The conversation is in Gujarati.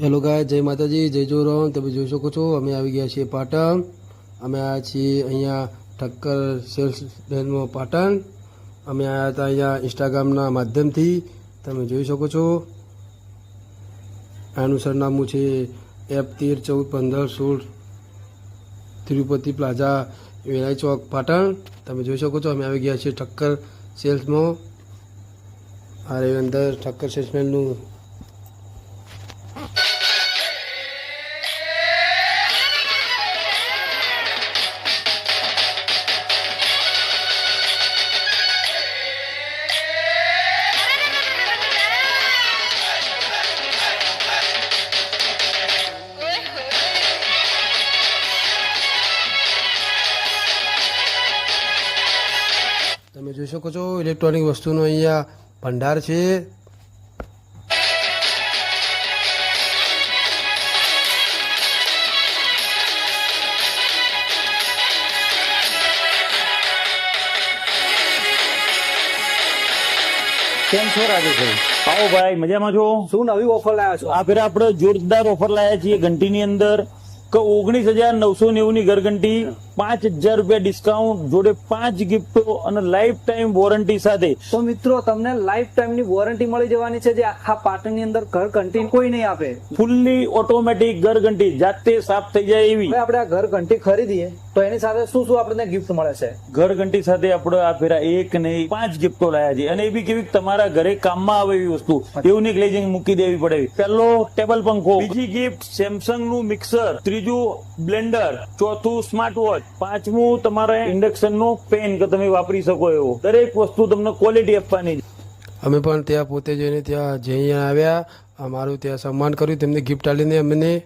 હેલો ગાય જય માતાજી, જય જોરામ તમે જોઈ શકો છો, અમે આવી ગયા છીએ પાટણ. અમે આવ્યા છીએ અહીંયા ઠક્કર સેલ્સ બેનમાં પાટણ. અમે આવ્યા હતા અહીંયા ઇન્સ્ટાગ્રામના માધ્યમથી. તમે જોઈ શકો છો. આનું સરનામું છે એફ તેર ચૌદ પંદર સોળ તિરુપતિ પ્લાઝા, વેરાઈ ચોક, પાટણ. તમે જોઈ શકો છો, અમે આવી ગયા છીએ ઠક્કર સેલ્સમાં. આ અંદર ઠક્કર સેલ્સમેનનું તમે જોઈ શકો છો ઇલેક્ટ્રોનિક વસ્તુનો અહીંયા ભંડાર છે. કેમ છો રાજેશભાઈ? આવો ભાઈ મજામાં છો? શું નવી ઓફર લાવ્યા છો? આ ફેર આપણે જોરદાર ઓફર લાયા છીએ ઘંટીની અંદર. કે ઓગણીસ હજાર નવસો નેવું ની ઘરઘંટી. પાંચ હજાર રૂપિયા ડિસ્કાઉન્ટ જોડે પાંચ ગિફ્ટો અને લાઈફ ટાઈમ વોરંટી સાથે. તો મિત્રો તમને લાઈફ ટાઈમની વોરંટી મળી જવાની છે જે આખા પાટણની અંદર ઘર ઘંટી કોઈ નહીં આપે. ફૂલ્લી ઓટોમેટિક ઘરઘંટી જાતે સાફ થઈ જાય એવી. આપણે આ ઘર ઘંટી ખરીદીએ તો એની સાથે શું શું આપણને ગિફ્ટ મળે છે? ઘરઘંટી સાથે આપણે આ ફેરા એક નહીં પાંચ ગિફ્ટો લાયા છે. અને એ બી કેવી તમારા ઘરે કામમાં આવે એવી વસ્તુ. એવું નહીં ગ્લેઝિંગ મૂકી દેવી પડે. પહેલો ટેબલ પંખો. બીજી ગિફ્ટ સેમસંગનું મિક્સર ત્રીજું બ્લેન્ડર ચોથું સ્માર્ટ વોચ પાંચમું તમારે ઇન્ડક્શન નો પેન કે તમે વાપરી શકો એવો દરેક વસ્તુ તમને ક્વોલિટી આપવાની. અમે પણ ત્યાં પોતે જઈને ત્યાં જઈ આવ્યા, અમારું ત્યાં સન્માન કર્યું, તેમને ગિફ્ટ આપીને અમને